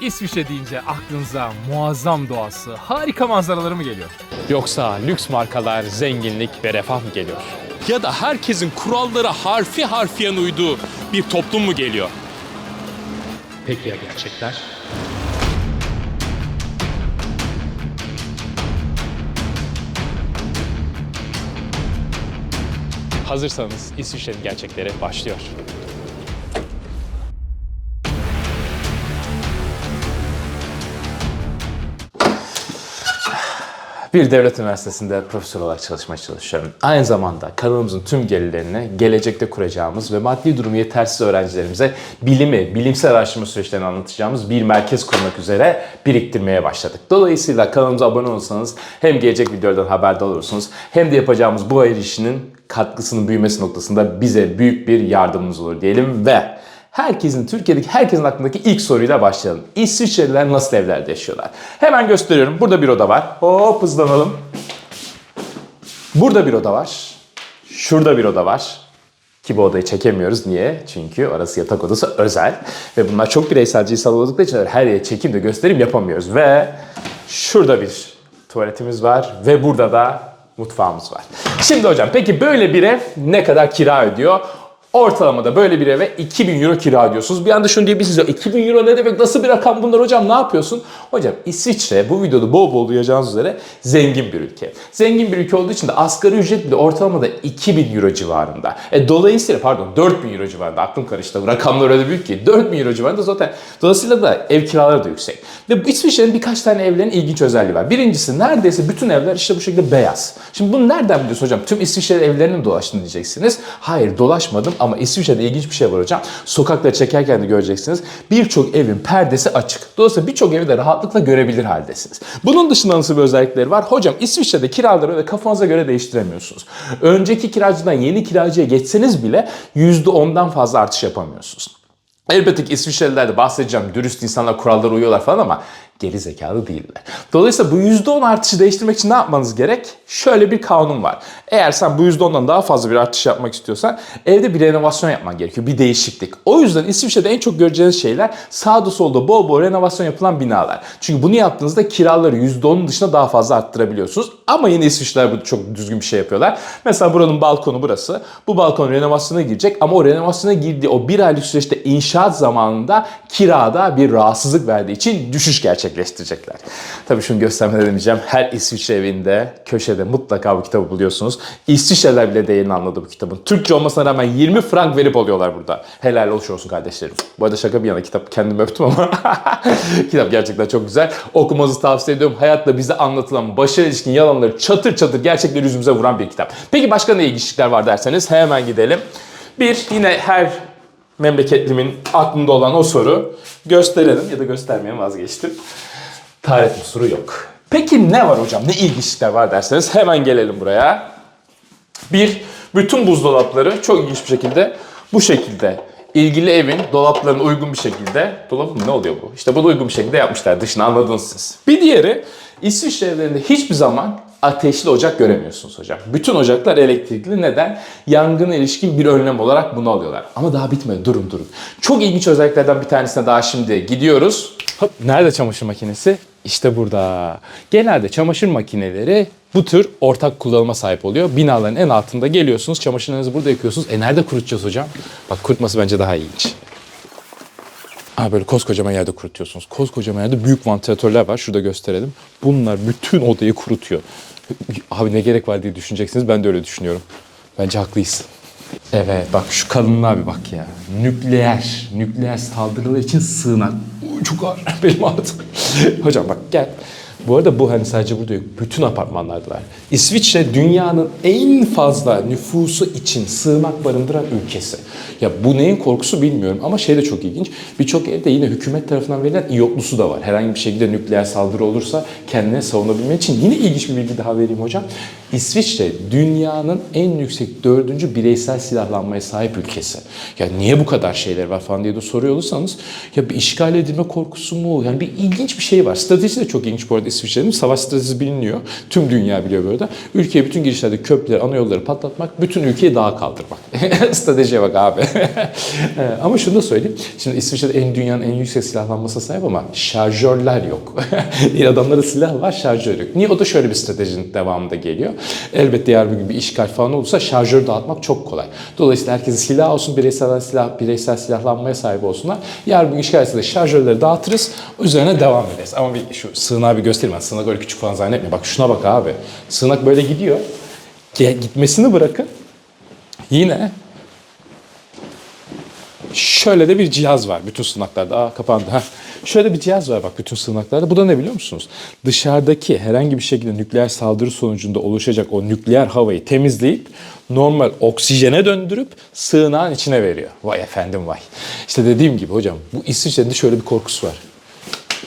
İsviçre deyince aklınıza muazzam doğası, harika manzaraları mı geliyor? Yoksa lüks markalar, zenginlik ve refah mı geliyor? Ya da herkesin kurallara harfi harfiyen uyduğu bir toplum mu geliyor? Peki ya gerçekler? Hazırsanız İsviçre'nin gerçekleri başlıyor. Bir devlet üniversitesinde profesör olarak çalışmaya çalışıyorum. Aynı zamanda kanalımızın tüm gelirlerini gelecekte kuracağımız ve maddi durumu yetersiz öğrencilerimize bilimi, bilimsel araştırma süreçlerini anlatacağımız bir merkez kurmak üzere biriktirmeye başladık. Dolayısıyla kanalımıza abone olursanız hem gelecek videolardan haberdar olursunuz hem de yapacağımız bu hayır işinin katkısının büyümesi noktasında bize büyük bir yardımınız olur diyelim ve Herkesin, Türkiye'deki herkesin aklındaki ilk soruyla başlayalım. İsviçreliler nasıl evlerde yaşıyorlar? Hemen gösteriyorum. Burada bir oda var. Hop hızlanalım. Burada bir oda var. Şurada bir oda var. Ki bu odayı çekemiyoruz. Niye? Çünkü orası yatak odası özel. Ve bunlar çok bireysel cinsel oldukları için her yere çekim de gösterim yapamıyoruz. Ve şurada bir tuvaletimiz var. Ve burada da mutfağımız var. Şimdi hocam peki böyle bir ev ne kadar kira ödüyor? Ortalamada böyle bir eve 2000 euro kira ödüyorsunuz. Bir anda şunu diyebilirsiniz ya 2000 euro ne demek nasıl bir rakam bunlar hocam ne yapıyorsun? Hocam İsviçre bu videoda bol bol duyacağınız üzere zengin bir ülke. Zengin bir ülke olduğu için de asgari ücret bile ortalamada 2000 euro civarında. E, dolayısıyla pardon 4000 euro civarında aklım karıştı. Rakamlar öyle büyük ki 4000 euro civarında zaten dolayısıyla da ev kiraları da yüksek. Ve İsviçre'nin birkaç tane evlerin ilginç özelliği var. Birincisi neredeyse bütün evler işte bu şekilde beyaz. Şimdi bunu nereden biliyorsun hocam? Tüm İsviçre evlerinin mi dolaştın diyeceksiniz. Hayır dolaşmadım ama İsviçre'de ilginç bir şey var hocam. Sokakları çekerken de göreceksiniz. Birçok evin perdesi açık. Dolayısıyla birçok evi de rahatlıkla görebilir haldesiniz. Bunun dışında nasıl bir özellikleri var? Hocam İsviçre'de kiraları öyle kafanıza göre değiştiremiyorsunuz. Önceki kiracıdan yeni kiracıya geçseniz bile %10'dan fazla artış yapamıyorsunuz. Elbette ki İsviçreliler de bahsedeceğim. Dürüst insanlar kurallara uyuyorlar falan ama geri zekalı değiller. Dolayısıyla bu %10 artışı değiştirmek için ne yapmanız gerek? Şöyle bir kanun var. Eğer sen bu %10'dan daha fazla bir artış yapmak istiyorsan evde bir renovasyon yapman gerekiyor. Bir değişiklik. O yüzden İsviçre'de en çok göreceğiniz şeyler sağda solda bol bol renovasyon yapılan binalar. Çünkü bunu yaptığınızda kiraları %10'un dışında daha fazla arttırabiliyorsunuz. Ama yine İsviçreler burada çok düzgün bir şey yapıyorlar. Mesela buranın balkonu burası. Bu balkon renovasyona girecek ama o renovasyona girdiği o bir aylık süreçte inşaat zamanında kirada bir rahatsızlık verdiği için düşüş gerçekleştirecekler. Tabii şunu göstermeden demeyeceğim. Her İsviçre evinde köşede mutlaka bu kitabı buluyorsunuz. İsviçreler bile değerini anladı bu kitabın. Türkçe olmasına rağmen 20 frank verip alıyorlar burada. Helal olsun olsun kardeşlerim. Bu arada şaka bir yana kitap kendimi öptüm ama kitap gerçekten çok güzel. Okumanızı tavsiye ediyorum. Hayatta bize anlatılan başarı ilişkin yalanları çatır çatır gerçekleri yüzümüze vuran bir kitap. Peki başka ne ilginçlikler var derseniz hemen gidelim. Bir yine her memleketlimin aklında olan o soru gösterelim ya da göstermeye vazgeçtim. Tarih soru yok. Peki ne var hocam? Ne ilginçlikler var derseniz hemen gelelim buraya. Bir, bütün buzdolapları çok ilginç bir şekilde bu şekilde ilgili evin dolaplarına uygun bir şekilde dolap mı ne oluyor bu? İşte bunu uygun bir şekilde yapmışlar. Dışını anladınız siz. Bir diğeri İsviçre evlerinde hiçbir zaman ateşli ocak göremiyorsunuz hocam. Bütün ocaklar elektrikli. Neden? Yangına ilişkin bir önlem olarak bunu alıyorlar. Ama daha bitmedi. Durun durun. Çok ilginç özelliklerden bir tanesine daha şimdi gidiyoruz. Hop, nerede çamaşır makinesi? İşte burada. Genelde çamaşır makineleri bu tür ortak kullanıma sahip oluyor. Binaların en altında geliyorsunuz, çamaşırlarınızı burada yıkıyorsunuz. E nerede kurutacağız hocam? Bak kurutması bence daha ilginç. Ha böyle koskocaman yerde kurutuyorsunuz. Koskocaman yerde büyük vantilatörler var. Şurada gösterelim. Bunlar bütün odayı kurutuyor. Abi ne gerek var diye düşüneceksiniz. Ben de öyle düşünüyorum. Bence haklıyız. Evet bak şu kalınlığa bir bak ya. Nükleer, nükleer saldırılar için sığınak. Çok ağır. Benim ağrıdı. Hocam bak gel. Bu arada bu hani sadece burada yok. Bütün apartmanlarda var. İsviçre dünyanın en fazla nüfusu için sığınak barındıran ülkesi. Ya bu neyin korkusu bilmiyorum ama şey de çok ilginç. Birçok evde yine hükümet tarafından verilen iyotlusu da var. Herhangi bir şekilde nükleer saldırı olursa kendine savunabilmek için. Yine ilginç bir bilgi daha vereyim hocam. İsviçre dünyanın en yüksek dördüncü bireysel silahlanmaya sahip ülkesi. Ya niye bu kadar şeyler var falan diye de soruyor olursanız ya bir işgal edilme korkusu mu? Yani bir ilginç bir şey var. Stratejisi de çok ilginç bu arada İsviçre'nin. Savaş stratejisi biliniyor. Tüm dünya biliyor böyle. Ülkeye bütün girişlerde köprüleri, ana yolları patlatmak, bütün ülkeyi dağa kaldırmak. Stratejiye bak abi. Ee, ama şunu da söyleyeyim. Şimdi İsviçre'de en dünyanın en yüksek silahlanmasına sahip ama şarjörler yok. Değil adamların silah var, şarjör yok. Niye? O da şöyle bir stratejinin devamında geliyor. Elbette yarın bir gün bir işgal falan olursa şarjör dağıtmak çok kolay. Dolayısıyla herkesin silah olsun, bireysel silah, bireysel silahlanmaya sahip olsunlar. Yarın bir gün işgal etse de şarjörleri dağıtırız, üzerine devam ederiz. Ama bir şu sığınağı bir göstereyim ben. Sığınak öyle küçük falan zannetme. Bak şuna bak abi. Sığınak böyle gidiyor. Gitmesini bırakın. Yine Şöyle de bir cihaz var bütün sığınaklarda. Aa kapandı. Heh. Şöyle bir cihaz var bak bütün sığınaklarda. Bu da ne biliyor musunuz? Dışarıdaki herhangi bir şekilde nükleer saldırı sonucunda oluşacak o nükleer havayı temizleyip normal oksijene döndürüp sığınağın içine veriyor. Vay efendim vay. İşte dediğim gibi hocam bu İsviçre'nin şöyle bir korkusu var.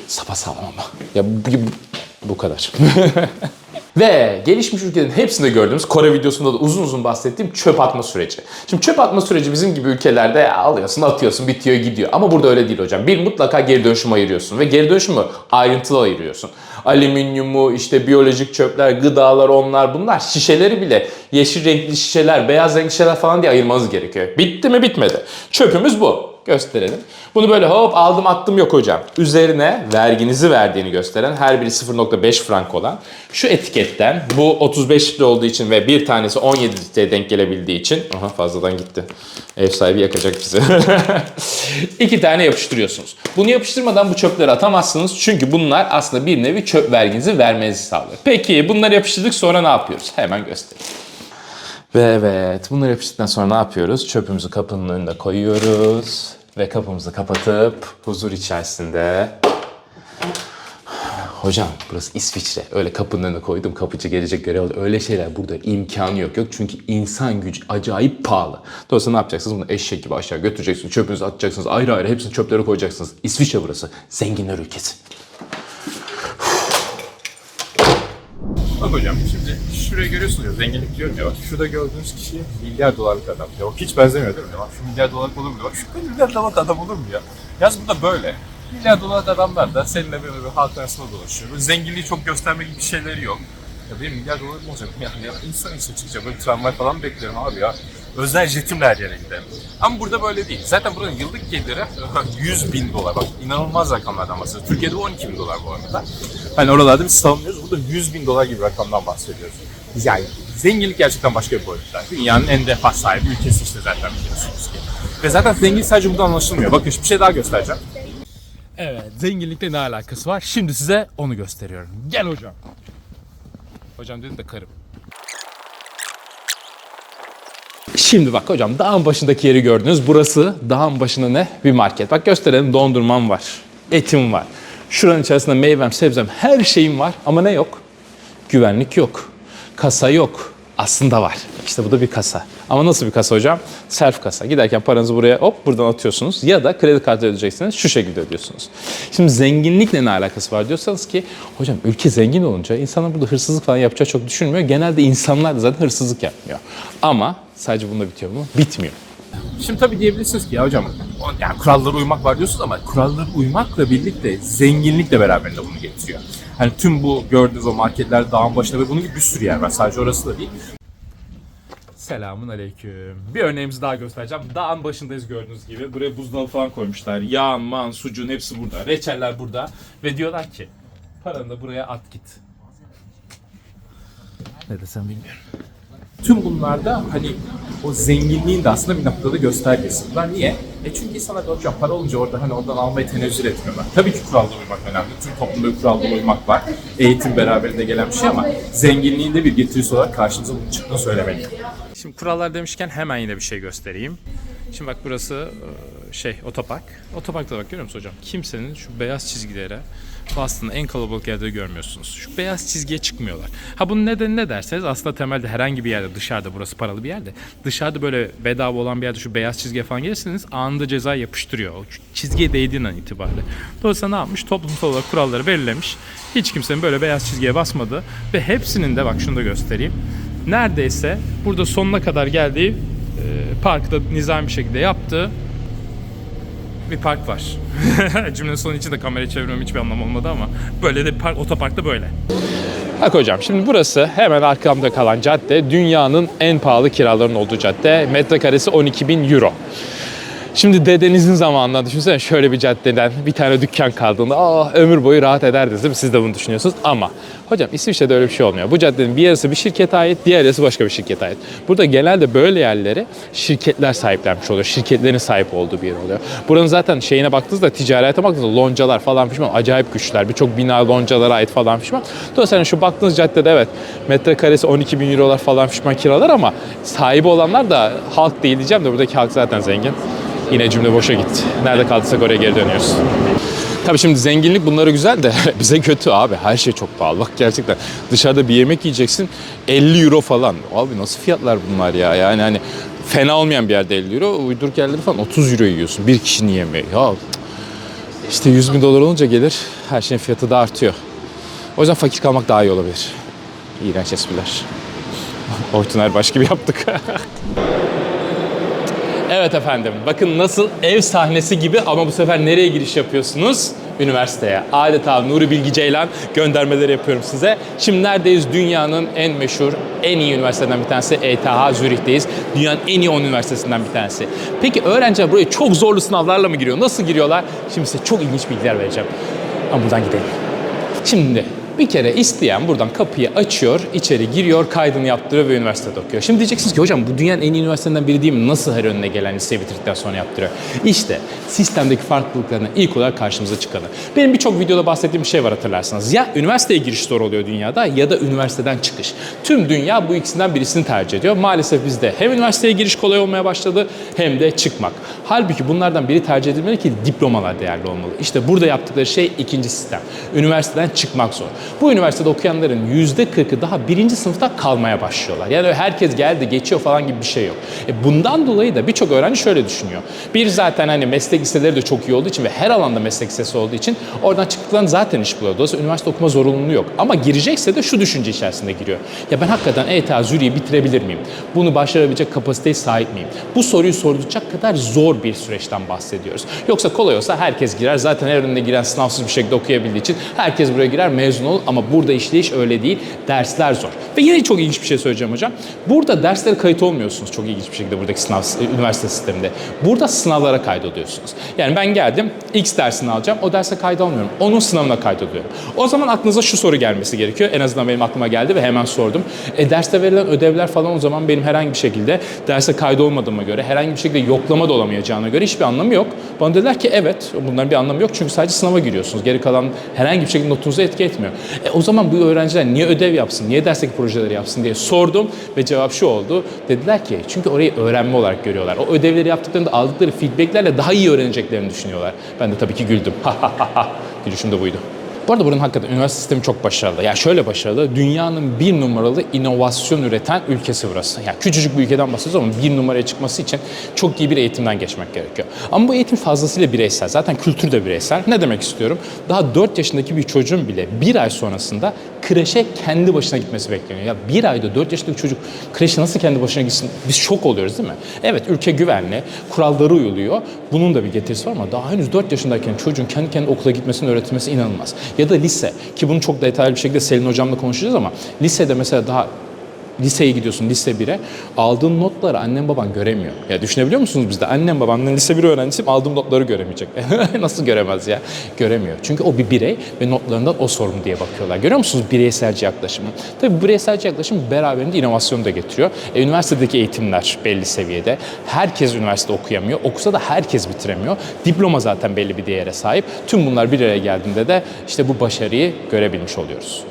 Sapasağlam ama. Ya bu, bu kadar. Ve gelişmiş ülkelerin hepsinde gördüğümüz Kore videosunda da uzun uzun bahsettiğim çöp atma süreci. Şimdi çöp atma süreci bizim gibi ülkelerde ya alıyorsun, atıyorsun, bitiyor, gidiyor. Ama burada öyle değil hocam. Bir mutlaka geri dönüşüm ayırıyorsun ve geri dönüşümü ayrıntılı ayırıyorsun. Alüminyumu, işte biyolojik çöpler, gıdalar, onlar bunlar. Şişeleri bile yeşil renkli şişeler, beyaz renkli şişeler falan diye ayırmanız gerekiyor. Bitti mi bitmedi. Çöpümüz bu gösterelim. Bunu böyle hop aldım attım yok hocam. Üzerine verginizi verdiğini gösteren her biri 0.5 frank olan şu etiketten bu 35 litre olduğu için ve bir tanesi 17 litreye denk gelebildiği için aha fazladan gitti. Ev sahibi yakacak bizi. İki tane yapıştırıyorsunuz. Bunu yapıştırmadan bu çöpleri atamazsınız. Çünkü bunlar aslında bir nevi çöp verginizi vermenizi sağlıyor. Peki bunları yapıştırdık sonra ne yapıyoruz? Hemen göstereyim. Ve evet bunları yapıştırdıktan sonra ne yapıyoruz? Çöpümüzü kapının önüne koyuyoruz. Ve kapımızı kapatıp huzur içerisinde... Hocam burası İsviçre. Öyle kapının önüne koydum kapıcı gelecek görev alıyor. Öyle şeyler burada imkanı yok. Yok çünkü insan gücü acayip pahalı. Dolayısıyla ne yapacaksınız? Bunu eşek gibi aşağı götüreceksiniz. Çöpünüzü atacaksınız. Ayrı ayrı hepsini çöplere koyacaksınız. İsviçre burası. Zenginler ülkesi. Bak hocam şimdi şuraya görüyorsunuz ya zenginlik diyorum ya bak şurada gördüğünüz kişi milyar dolarlık adam ya bak hiç benzemiyor değil mi? Bak şu milyar dolarlık olur mu? Bak şu kadar milyar dolarlık adam olur mu ya? Yaz bu da böyle. Milyar dolarlık adamlar da seninle böyle bir halk arasında dolaşıyor. Böyle zenginliği çok göstermek gibi bir şeyleri yok. Ya benim milyar dolarım olacak ya, ya insan insan çıkacak böyle tramvay falan bekliyorum abi ya. Özel jetimle her yere giderim. Ama burada böyle değil. Zaten buranın yıllık geliri 100 bin dolar. Bak inanılmaz rakamlardan bahsediyoruz. Türkiye'de 12 bin dolar bu arada. Hani oralarda biz savunmuyoruz. Burada 100 bin dolar gibi rakamdan bahsediyoruz. Yani zenginlik gerçekten başka bir boyutta. Dünyanın en refah sahibi ülkesi işte zaten biliyorsunuz ki. Ve zaten zenginlik sadece buradan anlaşılmıyor. Bakın bir şey daha göstereceğim. Evet, zenginlikle ne alakası var? Şimdi size onu gösteriyorum. Gel hocam. Hocam dedim de karım. Şimdi bak hocam dağın başındaki yeri gördünüz. Burası dağın başında ne? Bir market. Bak gösterelim dondurmam var. Etim var. Şuranın içerisinde meyvem, sebzem her şeyim var ama ne yok? Güvenlik yok. Kasa yok. Aslında var. İşte bu da bir kasa. Ama nasıl bir kasa hocam? Self kasa. Giderken paranızı buraya hop buradan atıyorsunuz ya da kredi kartı ödeyeceksiniz. Şu şekilde ödüyorsunuz. Şimdi zenginlikle ne alakası var diyorsanız ki hocam ülke zengin olunca insanlar burada hırsızlık falan yapacağı çok düşünmüyor. Genelde insanlar da zaten hırsızlık yapmıyor. Ama sadece bunda bitiyor mu? Bitmiyor. Şimdi tabii diyebilirsiniz ki ya hocam yani kurallara uymak var diyorsunuz ama kurallara uymakla birlikte zenginlik de beraberinde bunu getiriyor. Hani tüm bu gördüğünüz o marketler dağın başında ve bunun gibi bir sürü yer var. Sadece orası da değil. Selamun aleyküm. Bir örneğimizi daha göstereceğim. Dağın başındayız gördüğünüz gibi. Buraya buzdolabı falan koymuşlar. Yağ, man, sucuğun hepsi burada. Reçeller burada. Ve diyorlar ki paranı da buraya at git. Ne desem bilmiyorum. Tüm bunlarda hani o zenginliğin de aslında bir noktada göstergesi. Bunlar niye? E çünkü da hocam para olunca orada hani oradan almayı tenezzül etmiyorlar. Tabii ki kurallara uymak önemli. Tüm toplumda kurallara uymak var. Eğitim beraberinde gelen bir şey ama zenginliğin de bir getirisi olarak karşımıza bunun çıktığını söylemeliyim. Şimdi kurallar demişken hemen yine bir şey göstereyim. Şimdi bak burası e, şey otopark. Otoparkta bak görüyor musun hocam? Kimsenin şu beyaz çizgilere Boston'ın en kalabalık yerde görmüyorsunuz. Şu beyaz çizgiye çıkmıyor. Ha bunun nedeni ne derseniz aslında temelde herhangi bir yerde dışarıda burası paralı bir yerde. Dışarıda böyle bedava olan bir yerde şu beyaz çizgiye falan gelirseniz anında ceza yapıştırıyor. O çizgiye değdiğinden itibariyle. Dolayısıyla ne yapmış? Toplumsal olarak kuralları belirlemiş. Hiç kimsenin böyle beyaz çizgiye basmadı. Ve hepsinin de bak şunu da göstereyim. Neredeyse burada sonuna kadar geldiği parkta nizami bir şekilde yaptığı bir park var. Cümlenin sonu için de kamerayı çevirmem hiçbir anlam olmadı ama böyle de bir park, otoparkta böyle. Bak hocam şimdi burası hemen arkamda kalan cadde dünyanın en pahalı kiraların olduğu cadde. Metrekaresi 12 bin euro. Şimdi dedenizin zamanından düşünsene şöyle bir caddeden bir tane dükkan kaldığında ah ömür boyu rahat ederdiniz değil mi? Siz de bunu düşünüyorsunuz ama hocam İsviçre'de öyle bir şey olmuyor. Bu caddenin bir yarısı bir şirkete ait, diğer yarısı başka bir şirkete ait. Burada genelde böyle yerleri şirketler sahiplenmiş oluyor. Şirketlerin sahip olduğu bir yer oluyor. Buranın zaten şeyine baktığınızda ticarete baktığınızda loncalar falan pişman acayip güçler. Birçok bina loncalara ait falan pişman. Dolayısıyla şu baktığınız caddede evet metrekaresi 12 bin eurolar falan pişman kiralar ama sahibi olanlar da halk değil diyeceğim de buradaki halk zaten zengin. Yine cümle boşa gitti. Nerede kaldıysak oraya geri dönüyoruz. Tabii şimdi zenginlik bunları güzel de bize kötü abi. Her şey çok pahalı. Bak gerçekten dışarıda bir yemek yiyeceksin 50 euro falan. Abi nasıl fiyatlar bunlar ya? Yani hani fena olmayan bir yerde 50 euro. Uyduruk yerleri falan 30 euro yiyorsun. Bir kişinin yemeği. Ya işte 100 bin dolar olunca gelir her şeyin fiyatı da artıyor. O yüzden fakir kalmak daha iyi olabilir. İğrenç espriler. Oytun Erbaş gibi yaptık. Evet efendim. Bakın nasıl ev sahnesi gibi ama bu sefer nereye giriş yapıyorsunuz? Üniversiteye. Adeta Nuri Bilge Ceylan göndermeleri yapıyorum size. Şimdi neredeyiz? Dünyanın en meşhur, en iyi üniversiteden bir tanesi ETH Zürih'teyiz. Dünyanın en iyi 10 üniversitesinden bir tanesi. Peki öğrenciler buraya çok zorlu sınavlarla mı giriyor? Nasıl giriyorlar? Şimdi size çok ilginç bilgiler vereceğim. Ama buradan gidelim. Şimdi bir kere isteyen buradan kapıyı açıyor, içeri giriyor, kaydını yaptırıyor ve üniversitede okuyor. Şimdi diyeceksiniz ki hocam bu dünyanın en iyi üniversitelerinden biri değil mi? Nasıl her önüne gelen liseyi bitirdikten sonra yaptırıyor? İşte sistemdeki farklılıklarına ilk olarak karşımıza çıkanı. Benim birçok videoda bahsettiğim bir şey var hatırlarsanız. Ya üniversiteye giriş zor oluyor dünyada ya da üniversiteden çıkış. Tüm dünya bu ikisinden birisini tercih ediyor. Maalesef bizde hem üniversiteye giriş kolay olmaya başladı hem de çıkmak. Halbuki bunlardan biri tercih edilmeli ki diplomalar değerli olmalı. İşte burada yaptıkları şey ikinci sistem. Üniversiteden çıkmak zor. Bu üniversitede okuyanların %40'ı daha birinci sınıfta kalmaya başlıyorlar. Yani herkes geldi geçiyor falan gibi bir şey yok. E bundan dolayı da birçok öğrenci şöyle düşünüyor. Bir zaten hani meslek liseleri de çok iyi olduğu için ve her alanda meslek lisesi olduğu için oradan çıktıklarında zaten iş buluyor. Dolayısıyla üniversite okuma zorunluluğu yok. Ama girecekse de şu düşünce içerisinde giriyor. Ya ben hakikaten ETA Zürich'i bitirebilir miyim? Bunu başarabilecek kapasiteye sahip miyim? Bu soruyu sorulacak kadar zor bir süreçten bahsediyoruz. Yoksa kolay olsa herkes girer. Zaten her önüne giren sınavsız bir şekilde okuyabildiği için herkes buraya girer mezun olur. Ama burada işleyiş öyle değil. Dersler zor. Ve yine çok ilginç bir şey söyleyeceğim hocam. Burada derslere kayıt olmuyorsunuz çok ilginç bir şekilde buradaki sınav üniversite sisteminde. Burada sınavlara kaydoluyorsunuz. Yani ben geldim X dersini alacağım. O derse kaydolmuyorum. Onun sınavına kaydoluyorum. O zaman aklınıza şu soru gelmesi gerekiyor. En azından benim aklıma geldi ve hemen sordum. E derste verilen ödevler falan o zaman benim herhangi bir şekilde derse kaydolmadığıma göre, herhangi bir şekilde yoklama da olamayacağına göre hiçbir anlamı yok. Bana dediler ki evet bunların bir anlamı yok çünkü sadece sınava giriyorsunuz. Geri kalan herhangi bir şekilde notunuzu etki etmiyor. E o zaman bu öğrenciler niye ödev yapsın, niye dersteki projeleri yapsın diye sordum ve cevap şu oldu. Dediler ki çünkü orayı öğrenme olarak görüyorlar. O ödevleri yaptıklarında aldıkları feedbacklerle daha iyi öğreneceklerini düşünüyorlar. Ben de tabii ki güldüm. Gülüşüm de buydu. Bu arada buranın hakikaten üniversite sistemi çok başarılı. Yani şöyle başarılı, dünyanın bir numaralı inovasyon üreten ülkesi burası. Yani küçücük bir ülkeden bahsediyoruz ama bir numaraya çıkması için çok iyi bir eğitimden geçmek gerekiyor. Ama bu eğitim fazlasıyla bireysel. Zaten kültür de bireysel. Ne demek istiyorum? Daha 4 yaşındaki bir çocuğun bile bir ay sonrasında kreşe kendi başına gitmesi bekleniyor. Ya bir ayda 4 yaşındaki çocuk kreşe nasıl kendi başına gitsin? Biz şok oluyoruz değil mi? Evet ülke güvenli, kuralları uyuluyor. Bunun da bir getirisi var ama daha henüz 4 yaşındayken çocuğun kendi kendine okula gitmesini öğretilmesi inanılmaz. Ya da lise ki bunu çok detaylı bir şekilde Selin hocamla konuşacağız ama lisede mesela daha liseye gidiyorsun lise 1'e aldığın notları annen baban göremiyor. Ya düşünebiliyor musunuz bizde? Annem babamdan lise 1 öğrencisiyim aldığım notları göremeyecek. Nasıl göremez ya? Göremiyor. Çünkü o bir birey ve notlarından o sorumlu diye bakıyorlar. Görüyor musunuz bireyselci yaklaşımı? Tabii bireyselci yaklaşım beraberinde inovasyonu da getiriyor. E, üniversitedeki eğitimler belli seviyede. Herkes üniversite okuyamıyor. Okusa da herkes bitiremiyor. Diploma zaten belli bir değere sahip. Tüm bunlar bir araya geldiğinde de işte bu başarıyı görebilmiş oluyoruz.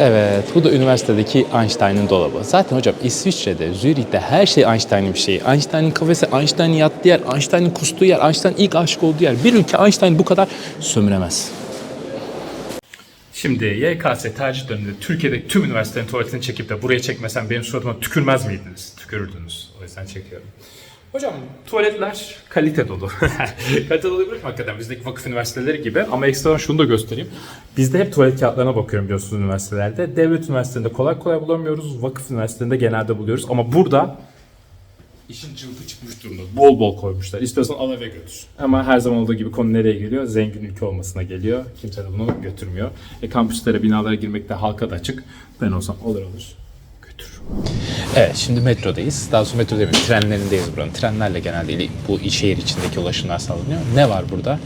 Evet, bu da üniversitedeki Einstein'ın dolabı. Zaten hocam İsviçre'de, Zürih'te her şey Einstein'ın bir şeyi. Einstein'ın kafesi, Einstein'ın yattığı yer, Einstein'ın kustuğu yer, Einstein ilk aşık olduğu yer. Bir ülke Einstein bu kadar sömüremez. Şimdi YKS tercih döneminde Türkiye'deki tüm üniversitelerin tuvaletini çekip de buraya çekmesem benim suratıma tükürmez miydiniz? Tükürürdünüz. O yüzden çekiyorum. Hocam tuvaletler kalite dolu. kalite dolu bırak hakikaten bizdeki vakıf üniversiteleri gibi ama ekstra şunu da göstereyim. Bizde hep tuvalet kağıtlarına bakıyorum biliyorsunuz üniversitelerde. Devlet üniversitelerinde kolay kolay bulamıyoruz. Vakıf üniversitelerinde genelde buluyoruz ama burada İşin cılkı çıkmış durumda. Bol bol koymuşlar. İstiyorsan al eve götür. Ama her zaman olduğu gibi konu nereye geliyor? Zengin ülke olmasına geliyor. Kimse de bunu götürmüyor. E, kampüslere, binalara girmekte halka da açık. Ben olsam olur olur. Götür. Evet şimdi metrodayız. Daha sonra metro demiyorum. Trenlerindeyiz buranın. Trenlerle genelde bu şehir içindeki ulaşımlar sağlanıyor. Ne var burada?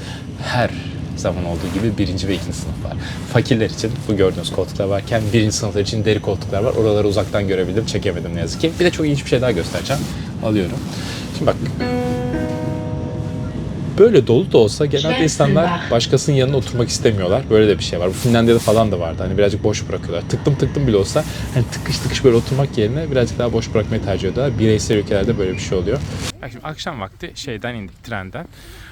Her zaman olduğu gibi birinci ve ikinci sınıf var. Fakirler için bu gördüğünüz koltuklar varken birinci sınıflar için deri koltuklar var. Oraları uzaktan görebildim, çekemedim ne yazık ki. Bir de çok ilginç bir şey daha göstereceğim. Alıyorum. Şimdi bak. Böyle dolu da olsa genelde insanlar başkasının yanına oturmak istemiyorlar. Böyle de bir şey var. Bu Finlandiya'da falan da vardı. Hani birazcık boş bırakıyorlar. Tıktım tıktım bile olsa hani tıkış tıkış böyle oturmak yerine birazcık daha boş bırakmayı tercih ediyorlar. Bireysel ülkelerde böyle bir şey oluyor. Şimdi akşam vakti şeyden indik trenden.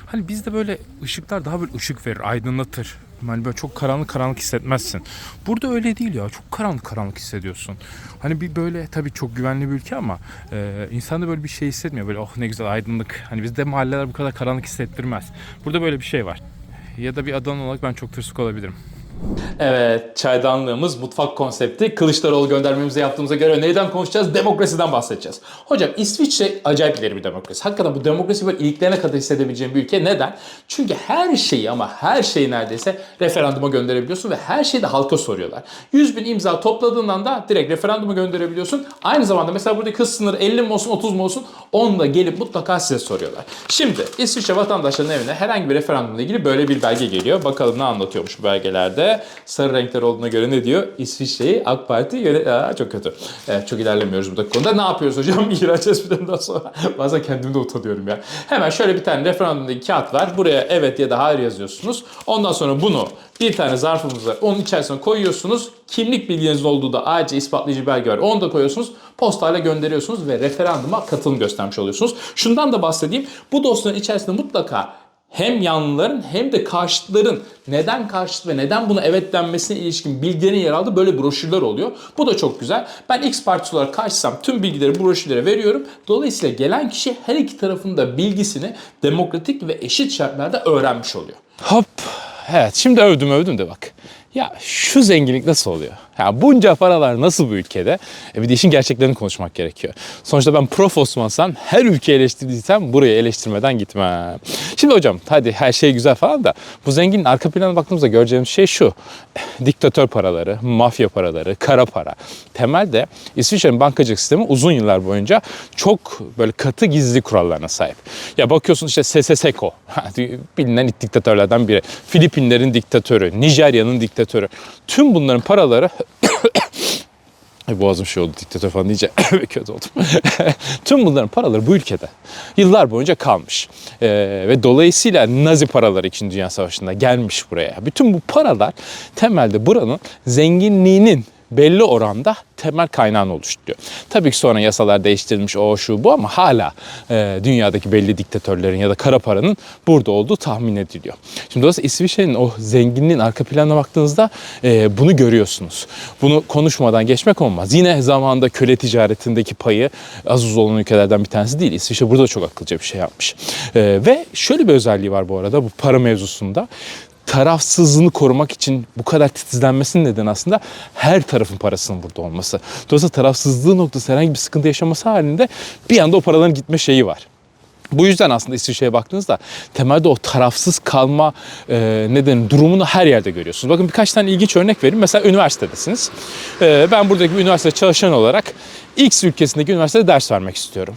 Hani bizde böyle ışıklar daha böyle ışık verir, aydınlatır. Hani böyle çok karanlık karanlık hissetmezsin. Burada öyle değil ya. Çok karanlık karanlık hissediyorsun. Hani bir böyle tabii çok güvenli bir ülke ama e, insan da böyle bir şey hissetmiyor. Böyle oh ne güzel aydınlık. Hani bizde mahalleler bu kadar karanlık hissettirmez. Burada böyle bir şey var. Ya da bir Adana olarak ben çok tırsık olabilirim. Evet, çaydanlığımız mutfak konsepti. Kılıçdaroğlu göndermemize yaptığımıza göre neyden konuşacağız? Demokrasiden bahsedeceğiz. Hocam İsviçre acayip ileri bir demokrasi. Hakikaten bu demokrasi böyle iliklerine kadar hissedebileceğim bir ülke. Neden? Çünkü her şeyi ama her şeyi neredeyse referanduma gönderebiliyorsun ve her şeyi de halka soruyorlar. 100 bin imza topladığından da direkt referanduma gönderebiliyorsun. Aynı zamanda mesela buradaki hız sınırı 50 mi olsun 30 mu olsun onu da gelip mutlaka size soruyorlar. Şimdi İsviçre vatandaşlarının evine herhangi bir referandumla ilgili böyle bir belge geliyor. Bakalım ne anlatıyormuş bu belgelerde. Sarı renkler olduğuna göre ne diyor? İsviçre'yi AK Parti yönet... Aa, çok kötü. Evet, çok ilerlemiyoruz bu konuda. Ne yapıyoruz hocam? İhraç esprinden sonra. Bazen kendimde utanıyorum ya. Hemen şöyle bir tane referandumdaki kağıt var. Buraya evet ya da hayır yazıyorsunuz. Ondan sonra bunu bir tane zarfımız. Onun içerisine koyuyorsunuz. Kimlik bilginizin olduğu da ayrıca ispatlayıcı belge var. Onu da koyuyorsunuz. Postayla gönderiyorsunuz ve referanduma katılım göstermiş oluyorsunuz. Şundan da bahsedeyim. Bu dosyanın içerisinde mutlaka hem yanlıların hem de karşıtların neden karşıt ve neden buna evet denmesine ilişkin bilgilerin yer aldığı böyle broşürler oluyor. Bu da çok güzel. Ben X partisi olarak karşısam tüm bilgileri broşürlere veriyorum. Dolayısıyla gelen kişi her iki tarafın da bilgisini demokratik ve eşit şartlarda öğrenmiş oluyor. Hop. Evet şimdi övdüm övdüm de bak. Ya şu zenginlik nasıl oluyor? Ya bunca paralar nasıl bu ülkede? E bir de işin gerçeklerini konuşmak gerekiyor. Sonuçta ben prof Osman'sam her ülkeyi eleştirdiysem burayı eleştirmeden gitmem. Şimdi hocam hadi her şey güzel falan da bu zenginin arka planına baktığımızda göreceğimiz şey şu. Diktatör paraları, mafya paraları, kara para. Temelde İsviçre'nin bankacılık sistemi uzun yıllar boyunca çok böyle katı gizli kurallarına sahip. Ya bakıyorsun işte SSSECO bilinen diktatörlerden biri. Filipinlerin diktatörü, Nijerya'nın diktatörü. Tüm bunların paraları Boğazım şey oldu diktatör falan deyince kötü oldum. Tüm bunların paraları bu ülkede yıllar boyunca kalmış. Ee, ve dolayısıyla Nazi paraları 2. Dünya Savaşı'nda gelmiş buraya. Bütün bu paralar temelde buranın zenginliğinin belli oranda temel kaynağını oluşturuyor. Tabii ki sonra yasalar değiştirilmiş o şu bu ama hala e, dünyadaki belli diktatörlerin ya da kara paranın burada olduğu tahmin ediliyor. Şimdi dolayısıyla İsviçre'nin o zenginliğin arka planına baktığınızda e, bunu görüyorsunuz. Bunu konuşmadan geçmek olmaz. Yine zamanında köle ticaretindeki payı az uz olan ülkelerden bir tanesi değil. İsviçre burada çok akıllıca bir şey yapmış. E, ve şöyle bir özelliği var bu arada bu para mevzusunda tarafsızlığını korumak için bu kadar titizlenmesinin nedeni aslında her tarafın parasının burada olması. Dolayısıyla tarafsızlığı noktası herhangi bir sıkıntı yaşaması halinde bir anda o paraların gitme şeyi var. Bu yüzden aslında İsviçre'ye baktığınızda temelde o tarafsız kalma e, nedeni durumunu her yerde görüyorsunuz. Bakın birkaç tane ilginç örnek vereyim. Mesela üniversitedesiniz. E, ben buradaki bir üniversite çalışan olarak X ülkesindeki üniversitede ders vermek istiyorum.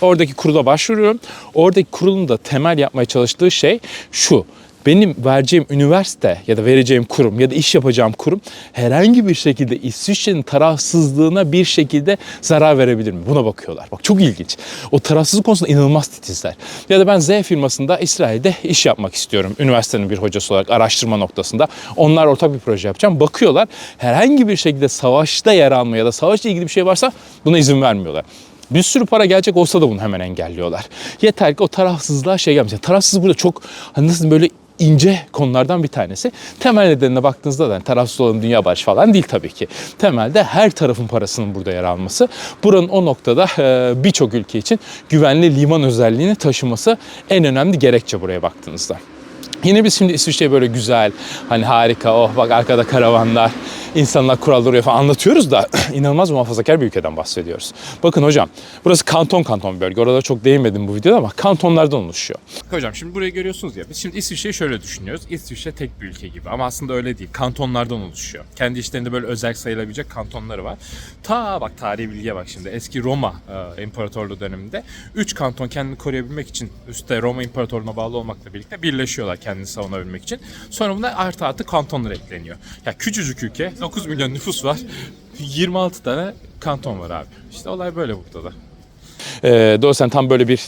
Oradaki kurula başvuruyorum. Oradaki kurulun da temel yapmaya çalıştığı şey şu benim vereceğim üniversite ya da vereceğim kurum ya da iş yapacağım kurum herhangi bir şekilde İsviçre'nin tarafsızlığına bir şekilde zarar verebilir mi? Buna bakıyorlar. Bak çok ilginç. O tarafsızlık konusunda inanılmaz titizler. Ya da ben Z firmasında İsrail'de iş yapmak istiyorum. Üniversitenin bir hocası olarak araştırma noktasında. Onlar ortak bir proje yapacağım. Bakıyorlar herhangi bir şekilde savaşta yer alma ya da savaşla ilgili bir şey varsa buna izin vermiyorlar. Bir sürü para gelecek olsa da bunu hemen engelliyorlar. Yeter ki o tarafsızlığa şey gelmesin. Tarafsız burada çok hani nasıl böyle ince konulardan bir tanesi. Temel nedenine baktığınızda da yani tarafsız olan dünya barış falan değil tabii ki. Temelde her tarafın parasının burada yer alması. Buranın o noktada e, birçok ülke için güvenli liman özelliğini taşıması en önemli gerekçe buraya baktığınızda. Yine biz şimdi İsviçre'yi böyle güzel, hani harika, oh bak arkada karavanlar, insanlar kuralları uyuyor falan anlatıyoruz da inanılmaz muhafazakar bir ülkeden bahsediyoruz. Bakın hocam, burası kanton kanton bir bölge. Oralara çok değinmedim bu videoda ama kantonlardan oluşuyor. Hocam şimdi burayı görüyorsunuz ya, biz şimdi İsviçre'yi şöyle düşünüyoruz. İsviçre tek bir ülke gibi ama aslında öyle değil. Kantonlardan oluşuyor. Kendi içlerinde böyle özel sayılabilecek kantonları var. Ta bak tarihi bilgiye bak şimdi. Eski Roma e, İmparatorluğu döneminde 3 kanton kendini koruyabilmek için üstte Roma İmparatorluğu'na bağlı olmakla birlikte birleşiyorlar kendini savunabilmek için. Sonra buna artı artı kantonlar ekleniyor. Ya küçücük ülke 9 milyon nüfus var. 26 tane kanton var abi. İşte olay böyle burada da. Ee, dolayısıyla tam böyle bir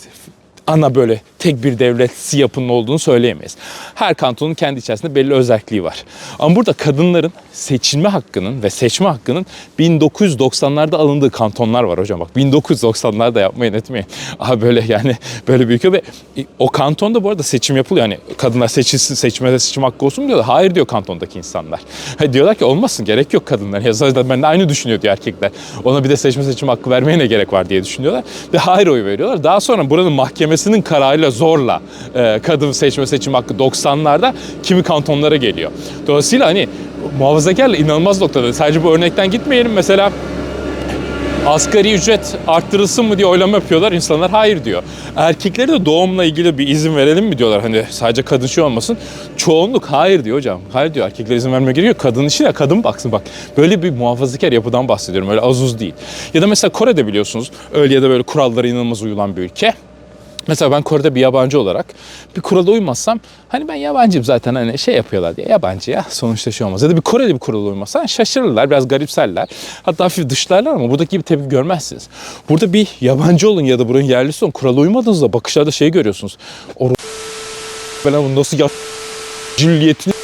ana böyle tek bir devletsi yapının olduğunu söyleyemeyiz. Her kantonun kendi içerisinde belli özelliği var. Ama burada kadınların seçilme hakkının ve seçme hakkının 1990'larda alındığı kantonlar var hocam. Bak 1990'larda yapmayın etmeyin. Aha böyle yani böyle bir ülke ve o kantonda bu arada seçim yapılıyor. Yani kadınlar seçilsin, seçmede seçim hakkı olsun diyorlar. Hayır diyor kantondaki insanlar. Ha, diyorlar ki olmasın gerek yok kadınlar. Ya zaten ben de aynı düşünüyor diyor erkekler. Ona bir de seçme seçim hakkı vermeye ne gerek var diye düşünüyorlar. Ve hayır oyu veriyorlar. Daha sonra buranın mahkemesinin kararıyla zorla e, kadın seçme seçim hakkı 90'larda kimi kantonlara geliyor. Dolayısıyla hani muhafazakarla inanılmaz noktada. Sadece bu örnekten gitmeyelim. Mesela asgari ücret arttırılsın mı diye oylama yapıyorlar. İnsanlar hayır diyor. Erkeklere de doğumla ilgili bir izin verelim mi diyorlar. Hani sadece kadın şey olmasın. Çoğunluk hayır diyor hocam. Hayır diyor. Erkeklere izin verme gerekiyor. Kadın işi ya kadın baksın bak. Böyle bir muhafazakar yapıdan bahsediyorum. Öyle az uz değil. Ya da mesela Kore'de biliyorsunuz öyle ya da böyle kurallara inanılmaz uyulan bir ülke. Mesela ben Kore'de bir yabancı olarak bir kurala uymazsam hani ben yabancıyım zaten hani şey yapıyorlar diye yabancı ya sonuçta şey olmaz. Ya da bir Kore'de bir kurala uymazsan şaşırırlar biraz garipserler. Hatta hafif dışlarlar ama buradaki gibi tepki görmezsiniz. Burada bir yabancı olun ya da buranın yerlisi olun kurala uymadığınızda bakışlarda şey görüyorsunuz. O bunu nasıl ya Juliet'ini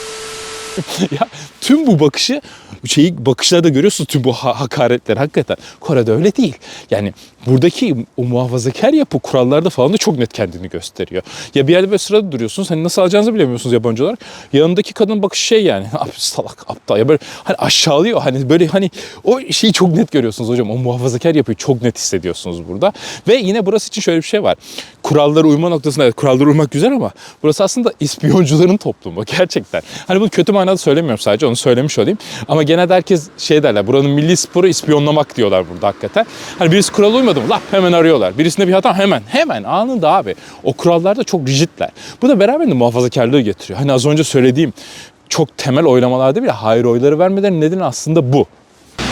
ya tüm bu bakışı şeyi bakışlarda görüyorsunuz tüm bu ha- hakaretleri hakikaten. Kore'de öyle değil. Yani buradaki o muhafazakar yapı kurallarda falan da çok net kendini gösteriyor. Ya bir yerde böyle sırada duruyorsunuz hani nasıl alacağınızı bilemiyorsunuz yabancı olarak. Yanındaki kadın bakışı şey yani abi salak aptal ya böyle hani aşağılıyor hani böyle hani o şeyi çok net görüyorsunuz hocam. O muhafazakar yapıyı çok net hissediyorsunuz burada. Ve yine burası için şöyle bir şey var. Kurallara uyma noktasında evet kurallara uymak güzel ama burası aslında ispiyoncuların toplumu gerçekten. Hani bunu kötü manada söylemiyorum sadece onu söylemiş olayım. Ama genelde herkes şey derler buranın milli sporu ispiyonlamak diyorlar burada hakikaten. Hani birisi kurala uymadı mı? Laf hemen arıyorlar. Birisinde bir hata hemen hemen anında abi. O kurallarda çok rigidler. Bu da beraberinde muhafazakarlığı getiriyor. Hani az önce söylediğim çok temel oylamalarda bile hayır oyları vermelerinin nedeni aslında bu.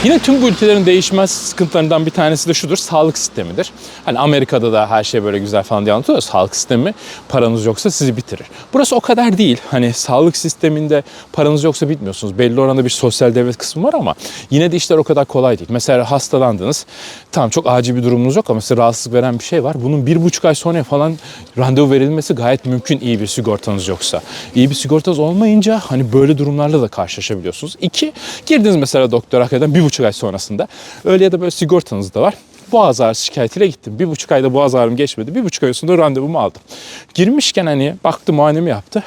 Yine tüm bu ülkelerin değişmez sıkıntılarından bir tanesi de şudur, sağlık sistemidir. Hani Amerika'da da her şey böyle güzel falan diye anlatıyor. Sağlık sistemi paranız yoksa sizi bitirir. Burası o kadar değil. Hani sağlık sisteminde paranız yoksa bitmiyorsunuz. Belli oranda bir sosyal devlet kısmı var ama yine de işler o kadar kolay değil. Mesela hastalandınız. Tamam çok acil bir durumunuz yok ama size rahatsızlık veren bir şey var. Bunun bir buçuk ay sonra falan randevu verilmesi gayet mümkün iyi bir sigortanız yoksa. İyi bir sigortanız olmayınca hani böyle durumlarla da karşılaşabiliyorsunuz. İki, girdiniz mesela doktora hakikaten bir buçuk ay sonrasında. Öyle ya da böyle sigortanız da var. Boğaz ağrısı şikayetiyle gittim. Bir buçuk ayda boğaz ağrım geçmedi. Bir buçuk ay sonra randevumu aldım. Girmişken hani baktı muayenemi yaptı.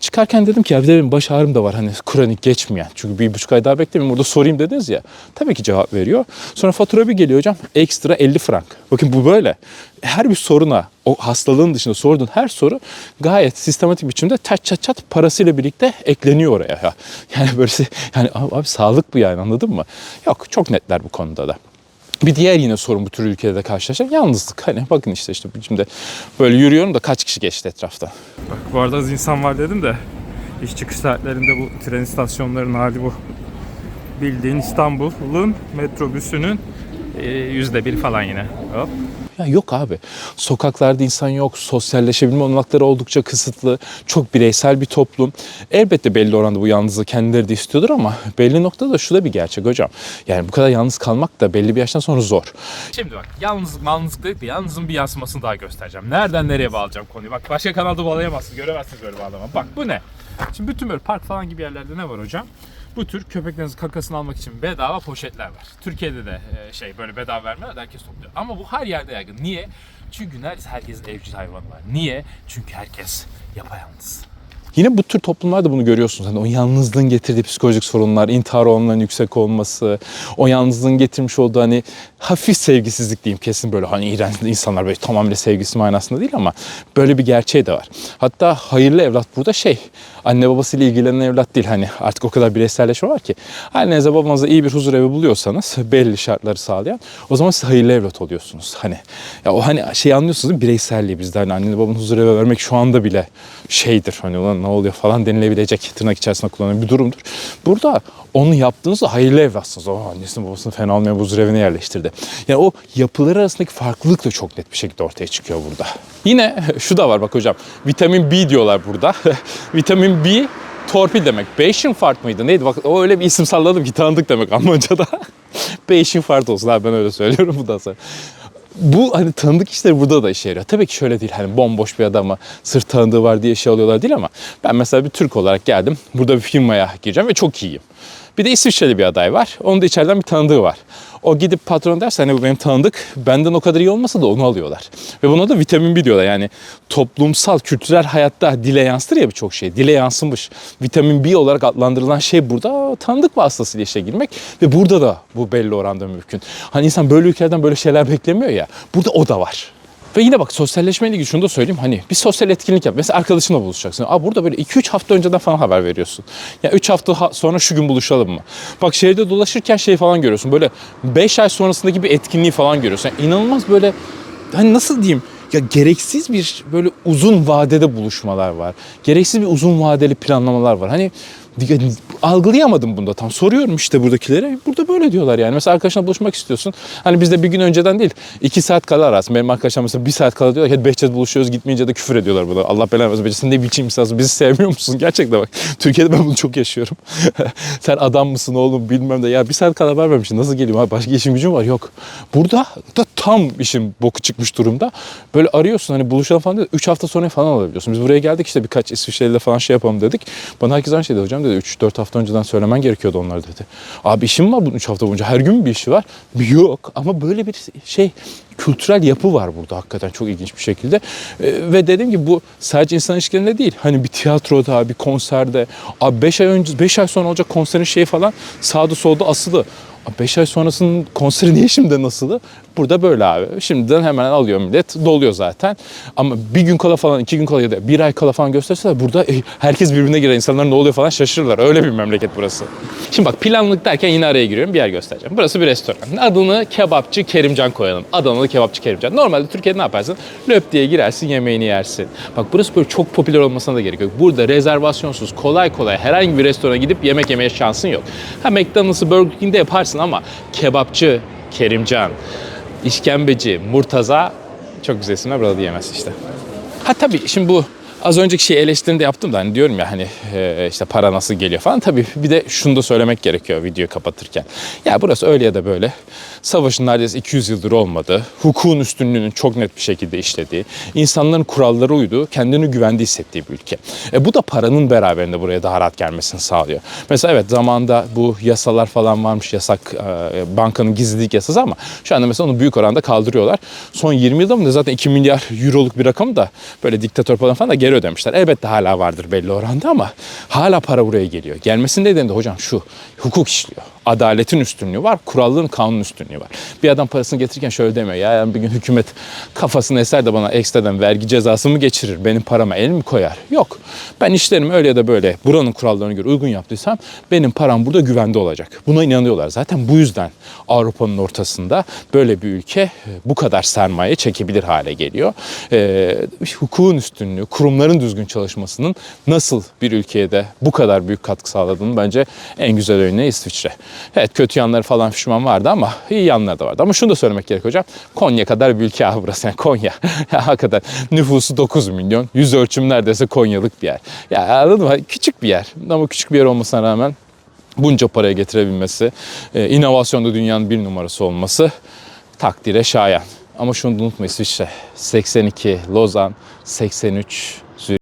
Çıkarken dedim ki ya dedim baş ağrım da var hani kronik geçmeyen. Çünkü bir buçuk ay daha beklemeyeyim burada sorayım dediniz ya. Tabii ki cevap veriyor. Sonra fatura bir geliyor hocam ekstra 50 frank. Bakın bu böyle. Her bir soruna o hastalığın dışında sorduğun her soru gayet sistematik biçimde çat çat çat parasıyla birlikte ekleniyor oraya. Ya. Yani böyle yani abi, abi sağlık bu yani anladın mı? Yok çok netler bu konuda da. Bir diğer yine sorun bu tür ülkelerde karşılaşan yalnızlık. Hani bakın işte işte şimdi böyle yürüyorum da kaç kişi geçti etrafta. Bak bu arada az insan var dedim de iş çıkış saatlerinde bu tren istasyonlarının hali bu. Bildiğin İstanbul'un metrobüsünün e, yüzde bir falan yine. Hop. Ya yok abi. Sokaklarda insan yok. Sosyalleşebilme olanakları oldukça kısıtlı. Çok bireysel bir toplum. Elbette belli oranda bu yalnızlığı kendileri de istiyordur ama belli noktada şu da bir gerçek hocam. Yani bu kadar yalnız kalmak da belli bir yaştan sonra zor. Şimdi bak yalnızlık malnızlık dedik de yalnızlığın bir yansımasını daha göstereceğim. Nereden nereye bağlayacağım konuyu? Bak başka kanalda bağlayamazsınız. Göremezsiniz böyle bağlama. Bak bu ne? Şimdi bütün böyle park falan gibi yerlerde ne var hocam? Bu tür köpeklerinizin kakasını almak için bedava poşetler var. Türkiye'de de e, şey böyle bedava vermiyorlar herkes topluyor. Ama bu her yerde yaygın. Niye? Çünkü neredeyse herkesin evcil hayvanı var. Niye? Çünkü herkes yapayalnız. Yine bu tür toplumlarda bunu görüyorsunuz. Hani o yalnızlığın getirdiği psikolojik sorunlar, intihar oranlarının yüksek olması, o yalnızlığın getirmiş olduğu hani hafif sevgisizlik diyeyim kesin böyle hani iğrenç insanlar böyle tamamıyla sevgisi manasında değil ama böyle bir gerçeği de var. Hatta hayırlı evlat burada şey anne babasıyla ilgilenen evlat değil hani artık o kadar bireyselleşme var ki annenize babanıza iyi bir huzur evi buluyorsanız belli şartları sağlayan o zaman siz hayırlı evlat oluyorsunuz. Hani ya o hani şey anlıyorsunuz değil mi? bireyselliği bizde hani annene babanın huzur evi vermek şu anda bile şeydir hani ulan ne oluyor falan denilebilecek tırnak içerisinde kullanılan bir durumdur. Burada onu yaptığınızda hayırlı evlatsınız. O annesini babasını fena olmayan huzur evine yerleştirdi. Yani o yapılar arasındaki farklılık da çok net bir şekilde ortaya çıkıyor burada. Yine şu da var bak hocam. Vitamin B diyorlar burada. vitamin B torpil demek. Beşinfart mıydı? Neydi? Bak o öyle bir isim salladım ki tanıdık demek Almanca'da. Beşinfart olsun abi ben öyle söylüyorum bundan sonra bu hani tanıdık işler burada da işe yarıyor. Tabii ki şöyle değil hani bomboş bir adama sırf tanıdığı var diye işe alıyorlar değil ama ben mesela bir Türk olarak geldim. Burada bir firmaya gireceğim ve çok iyiyim. Bir de İsviçreli bir aday var. Onun da içeriden bir tanıdığı var. O gidip patron derse hani bu benim tanıdık. Benden o kadar iyi olmasa da onu alıyorlar. Ve buna da vitamin B diyorlar. Yani toplumsal, kültürel hayatta dile yansıtır ya birçok şey. Dile yansımış. Vitamin B olarak adlandırılan şey burada tanıdık vasıtasıyla işe girmek. Ve burada da bu belli oranda mümkün. Hani insan böyle ülkelerden böyle şeyler beklemiyor ya. Burada o da var. Ve yine bak sosyalleşmeyle ilgili şunu da söyleyeyim. Hani bir sosyal etkinlik yap. Mesela arkadaşınla buluşacaksın. Aa burada böyle 2-3 hafta önceden falan haber veriyorsun. Ya 3 hafta ha- sonra şu gün buluşalım mı? Bak şehirde dolaşırken şey falan görüyorsun. Böyle 5 ay sonrasındaki bir etkinliği falan görüyorsun. Yani inanılmaz böyle hani nasıl diyeyim? Ya gereksiz bir böyle uzun vadede buluşmalar var. Gereksiz bir uzun vadeli planlamalar var. Hani algılayamadım bunda tam. Soruyorum işte buradakilere. Burada böyle diyorlar yani. Mesela arkadaşına buluşmak istiyorsun. Hani bizde bir gün önceden değil. iki saat kala ararsın. Benim arkadaşlar mesela bir saat kala diyorlar ki Behçet buluşuyoruz gitmeyince de küfür ediyorlar buna. Allah belanı versin. Ne biçim insansın. Bizi sevmiyor musun? Gerçekten bak. Türkiye'de ben bunu çok yaşıyorum. sen adam mısın oğlum bilmem de. Ya bir saat kala haber vermişsin. Nasıl geleyim abi? Başka işim gücüm var. Yok. Burada da tam işin boku çıkmış durumda. Böyle arıyorsun hani buluşalım falan diyor. 3 hafta sonra falan alabiliyorsun. Biz buraya geldik işte birkaç İsviçreli'yle falan şey yapalım dedik. Bana herkes aynı şey dedi hocam dedi. 3-4 hafta önceden söylemen gerekiyordu onlar dedi. Abi işim var bunun 3 hafta boyunca. Her gün bir işi var? Yok ama böyle bir şey kültürel yapı var burada hakikaten çok ilginç bir şekilde. Ee, ve dedim ki bu sadece insan ilişkilerinde değil. Hani bir tiyatroda, bir konserde, abi 5 ay önce 5 ay sonra olacak konserin şeyi falan sağda solda asılı. 5 ay sonrasının konseri niye şimdi nasılı? Burada böyle abi. Şimdiden hemen alıyor millet. Doluyor zaten. Ama bir gün kala falan, iki gün kala ya da bir ay kala falan gösterseler burada e, herkes birbirine girer. İnsanlar ne oluyor falan şaşırırlar. Öyle bir memleket burası. Şimdi bak planlık derken yine araya giriyorum. Bir yer göstereceğim. Burası bir restoran. Adını kebapçı Kerimcan koyalım. Adanalı kebapçı Kerimcan. Normalde Türkiye'de ne yaparsın? Löp diye girersin yemeğini yersin. Bak burası böyle çok popüler olmasına da gerek yok. Burada rezervasyonsuz kolay kolay herhangi bir restorana gidip yemek yemeye şansın yok. Ha McDonald's'ı Burger King'de yaparsın ama kebapçı Kerimcan, işkembeci Murtaza çok güzel isimler burada diyemez işte. Ha tabii şimdi bu az önceki şey eleştirini de yaptım da hani diyorum ya hani e, işte para nasıl geliyor falan. Tabii bir de şunu da söylemek gerekiyor videoyu kapatırken. Ya burası öyle ya da böyle. Savaşın neredeyse 200 yıldır olmadı. Hukukun üstünlüğünün çok net bir şekilde işlediği, insanların kurallara uyduğu, kendini güvende hissettiği bir ülke. E bu da paranın beraberinde buraya daha rahat gelmesini sağlıyor. Mesela evet zamanda bu yasalar falan varmış yasak e, bankanın gizlilik yasası ama şu anda mesela onu büyük oranda kaldırıyorlar. Son 20 yılda mı zaten 2 milyar euroluk bir rakam da böyle diktatör falan falan da geri ödemişler. Elbette hala vardır belli oranda ama hala para buraya geliyor. Gelmesinin nedeni de hocam şu hukuk işliyor. Adaletin üstünlüğü var, kuralların kanun üstünlüğü var. Bir adam parasını getirirken şöyle demiyor. Ya yarın bir gün hükümet kafasını eser de bana ekstradan vergi cezası mı geçirir? Benim parama el mi koyar? Yok. Ben işlerimi öyle ya da böyle buranın kurallarına göre uygun yaptıysam benim param burada güvende olacak. Buna inanıyorlar. Zaten bu yüzden Avrupa'nın ortasında böyle bir ülke bu kadar sermaye çekebilir hale geliyor. Ee, hukukun üstünlüğü, kurumların düzgün çalışmasının nasıl bir ülkeye de bu kadar büyük katkı sağladığını bence en güzel örneği İsviçre. Evet kötü yanları falan pişman vardı ama iyi yanları da vardı. Ama şunu da söylemek gerek hocam. Konya kadar bir ülke abi burası. Yani Konya. ya hakikaten nüfusu 9 milyon. Yüz ölçüm neredeyse Konyalık bir yer. Ya anladın mı? Küçük bir yer. Ama küçük bir yer olmasına rağmen bunca paraya getirebilmesi, e, inovasyonda dünyanın bir numarası olması takdire şayan. Ama şunu da unutma İsviçre. 82, Lozan, 83, Zürich.